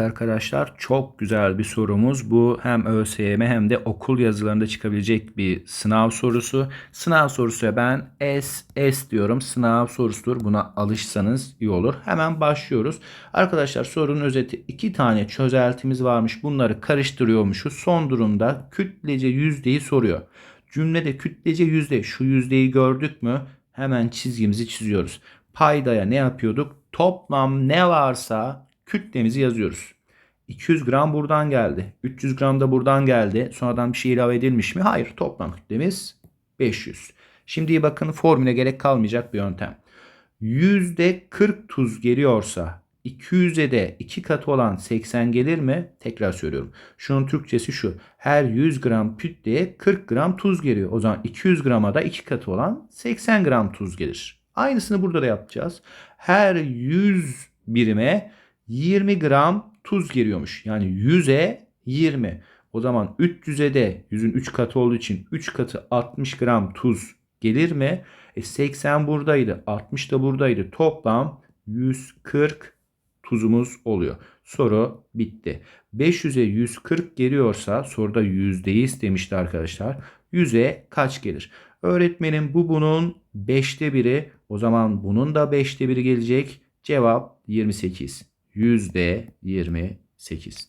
Arkadaşlar çok güzel bir sorumuz. Bu hem ÖSYM hem de okul yazılarında çıkabilecek bir sınav sorusu. Sınav sorusuya ben S, S diyorum. Sınav sorusudur. Buna alışsanız iyi olur. Hemen başlıyoruz. Arkadaşlar sorunun özeti iki tane çözeltimiz varmış. Bunları karıştırıyormuşuz. Son durumda kütlece yüzdeyi soruyor. Cümlede kütlece yüzde şu yüzdeyi gördük mü? Hemen çizgimizi çiziyoruz. Paydaya ne yapıyorduk? Toplam ne varsa kütlemizi yazıyoruz. 200 gram buradan geldi. 300 gram da buradan geldi. Sonradan bir şey ilave edilmiş mi? Hayır. Toplam kütlemiz 500. Şimdi bakın formüle gerek kalmayacak bir yöntem. %40 tuz geliyorsa 200'e de 2 katı olan 80 gelir mi? Tekrar söylüyorum. Şunun Türkçesi şu. Her 100 gram kütleye 40 gram tuz geliyor. O zaman 200 grama da 2 katı olan 80 gram tuz gelir. Aynısını burada da yapacağız. Her 100 birime 20 gram tuz geliyormuş. Yani 100'e 20. O zaman 300'e de 100'ün 3 katı olduğu için 3 katı 60 gram tuz gelir mi? E 80 buradaydı. 60 da buradaydı. Toplam 140 tuzumuz oluyor. Soru bitti. 500'e 140 geliyorsa soruda yüzdeyi istemişti arkadaşlar. 100'e kaç gelir? Öğretmenim bu bunun 5'te biri. O zaman bunun da 5'te biri gelecek. Cevap 28. Yüzde 28.